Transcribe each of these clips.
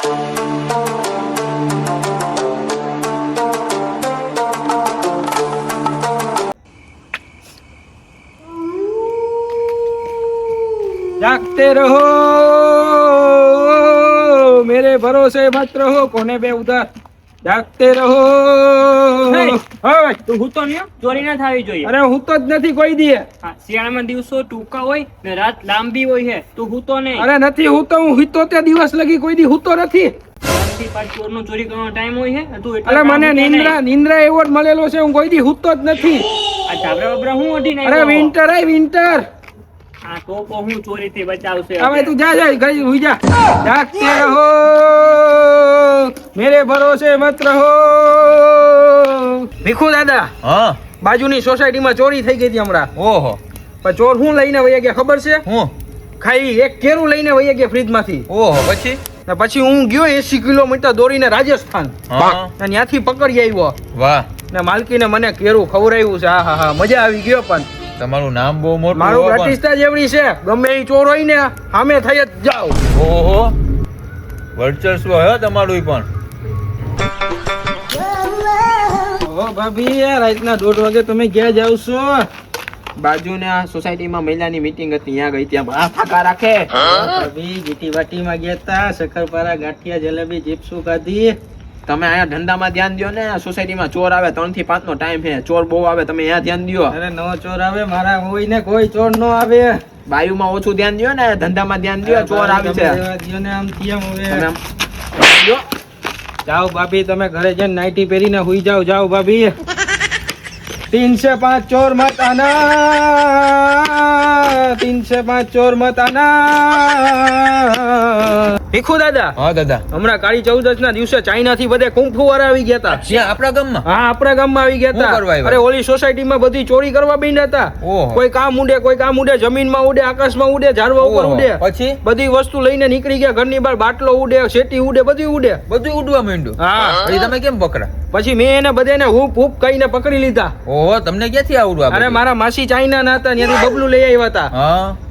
જાગતે રહો મેરે ભરોસે મત રહો કોને બે ઉધાર? જાગતે રહો. તો હું તો નહીં ચોરી ના થવી જોઈએ. અરે હું તો જ નથી કોઈ દીએ. શિયાળામાં દિવસો ટૂંકા હોય ને રાત લાંબી હોય છે તો હું તો નહીં. અરે નથી હું તો હું હિતોતેર દિવસ લગી કોઈ દી હું તો નથી. ચોરી કરવાનો ટાઈમ હોય મને નિંદ્રા નિંદ્રા એવોર્ડ મળેલો છે કોઈ દી હુતો જ નથી. વિન્ટર આય વિન્ટર આ તો હું ચોરી થી બચાવશે. હવે તું જા જાય ગઈ જા. રહો. મેરે ભરોસે મત રહો. ભીખુ દાદા હા. બાજુની સોસાયટીમાં ચોરી થઈ ગઈ હતી હમણાં. ઓહો. પણ ચોર શું લઈને વયા ગયા ખબર છે? હું? ખાઈ એક કેરું લઈને વયા ગયા ફ્રીજમાંથી. ઓહો પછી? ને પછી હું ગયો એસી કિલોમીટર દોડીને રાજસ્થાન. હા. ને ત્યાંથી પકડી આવ્યો. વાહ. ને માલકીને મને કેરું ખવડાવ્યું છે. હા હા હા મજા આવી ગયો પણ. તમારું નામ બહુ મોટું મારું હો. પ્રતિષ્ઠા જેવડી છે. ગમે એ ચોર હોય ને સામે થઈ જ જાઓ. ઓહો. વર્ચસ્વ હે તમારું પણ. ઓ ભાભી આ રાતના દોઢ વાગે તમે ક્યાં જાવ છો? બાજુના સોસાયટીમાં મહિલાની મીટિંગ હતી ત્યાં ગઈ ત્યાં બા ફાકા રાખે. ભાભી જીટી વાટીમાં ગયા તા શક્કરપારા ગાંઠિયા જલેબી જીપસુ ખાધી તમે અહીંયા ધંધામાં ધ્યાન દો ને સોસાયટીમાં ચોર આવે ત્રણથી પાંચ નો ટાઈમ છે. ચોર બહુ આવે તમે અહીંયા ધ્યાન દો અરે નો ચોર આવે મારા હોય ને કોઈ ચોર નો આવે. બાયુમાં ઓછું ધ્યાન દો ને ધંધામાં ધ્યાન દો ચોર આવે છે જાઓ ભાભી તમે ઘરે જઈને નાઇટી પહેરીને હુઈ જાઓ જાઓ ભાભી. તીનસે પાંચ ચોર મત તીનસે પાંચ ચોર મત ભીખુ દાદા? હા દાદા. હમણાં કાળી ચૌદશ ના દિવસે ચાઇના થી બધે કુંફુ વાળા આવી ગયા હતા આપણા ગામમાં? હા આપણા ગામમાં આવી ગયા હતા અરે ઓલી સોસાયટીમાં બધી ચોરી કરવા બેઠા હતા કોઈ કામ ઉડે કોઈ કામ ઉડે જમીનમાં ઉડે આકાશમાં ઉડે ઝાડવા ઉપર ઉડે પછી? બધી વસ્તુ લઈને નીકળી ગયા ઘરની બહાર બાટલો ઉડે શેટી ઉડે બધું ઉડે બધું ઉડવા માંડ્યું? હા. પછી તમે કેમ પકડા પછી મેં એને બધાને હૂપ હૂપ કહીને પકડી લીધા. ઓહો તમને ક્યાંથી આવડું આ અરે મારા માસી ચાઇના ના હતા ત્યાંથી બબલું લઈ આવ્યા હતા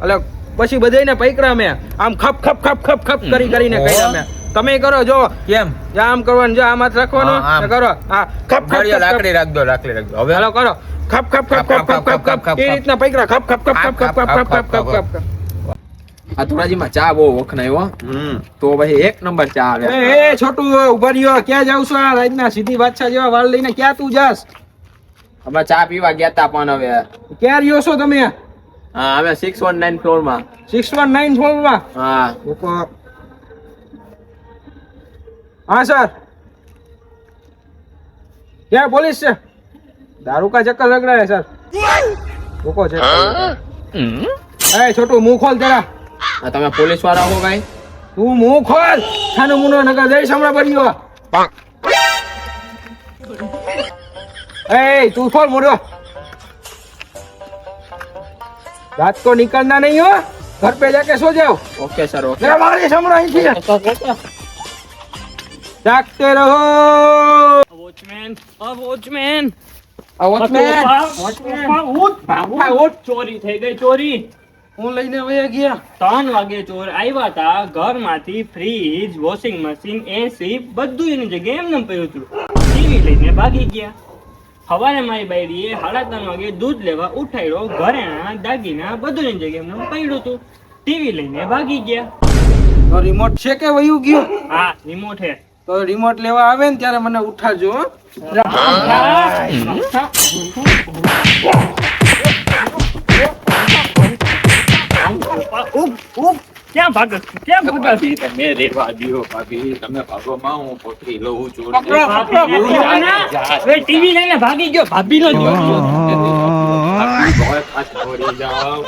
એટલે પછી બધાને પૈકરા મેં આમ ખપ ખપ ખપ ખપ ખપ કરી કરીને. કર્યા મેં તમે કરો જો કેમ આમ કરવાનું જો આમ હાથ રાખવાનો કરો હા ખપ ખપ લાકડી રાખજો લાકડી રાખજો હવે હાલો કરો ખપ ખપ ખપ ખપ ખપ ખપ ખપ એ રીતના પૈકરા ખપ ખપ ખપ ખપ ખપ ખપ ખપ ખપ ખપ ખપ આ ધોરાજીમાં ચા બહુ વખણાયો હો તો ભાઈ એક નંબર ચા આવે એ છોટુ છોટું ઊભા રહ્યો ક્યાં જાવ છો આ રાજના સીધી બાદશાહ જેવા વાળ લઈને ક્યાં તું જાસ હમણાં ચા પીવા ગયા તા પણ હવે ક્યાં રહ્યો છો તમે હા અમે સિક્સ વન નાઇન ફ્લોરમાં સિક્સ વન નાઇન ફ્લોરમાં હા હા સર. ક્યાં પોલીસ છે? દારૂ ચક્કર લગ સર? રોકો છે. એ છોટું મું ખોલ જરા. આ તમે પોલીસવાળા હો ભાઈ તું મું ખોલ. થાનો મુનો નગર જઈ સમરા પાક એ તું ખોલ મોડ્યો रात को निकलना नहीं हो घर पे जाके सो जाओ ઓકે સર ઓકે मेरा मारी समरा ही जागते रहो વોચમેન અ વોચમેન ચોરી થઈ ગઈ ચોરી હું લઈને વયા ગયા ત્રણ વાગે ચોર આવ્યા હતા ઘરમાંથી ફ્રીજ વોશિંગ મશીન એસી બધું એની જગ્યાએ એમને પડ્યું હતું ટીવી લઈને ભાગી ગયા સવારે મારી બાયડીએ સાડા ત્રણ વાગે દૂધ લેવા ઉઠાડ્યો ઘરેણા દાગીના બધું એની જગ્યા એમને પડ્યું હતું. ટીવી લઈને ભાગી ગયા. તો રિમોટ છે કે વયું ગયું? હા રિમોટ હે તો રિમોટ લેવા આવે ને ત્યારે મને ઉઠાડજો ક્યાં ભાગત ક્યાં ભાભી તમે રેવા દીઓ ભાભી. તમે ભાગોમાં હું પોતરી લઉં છું. ટીવી લઈને ભાગી ગયો ભાભી નો વળી જાઓ.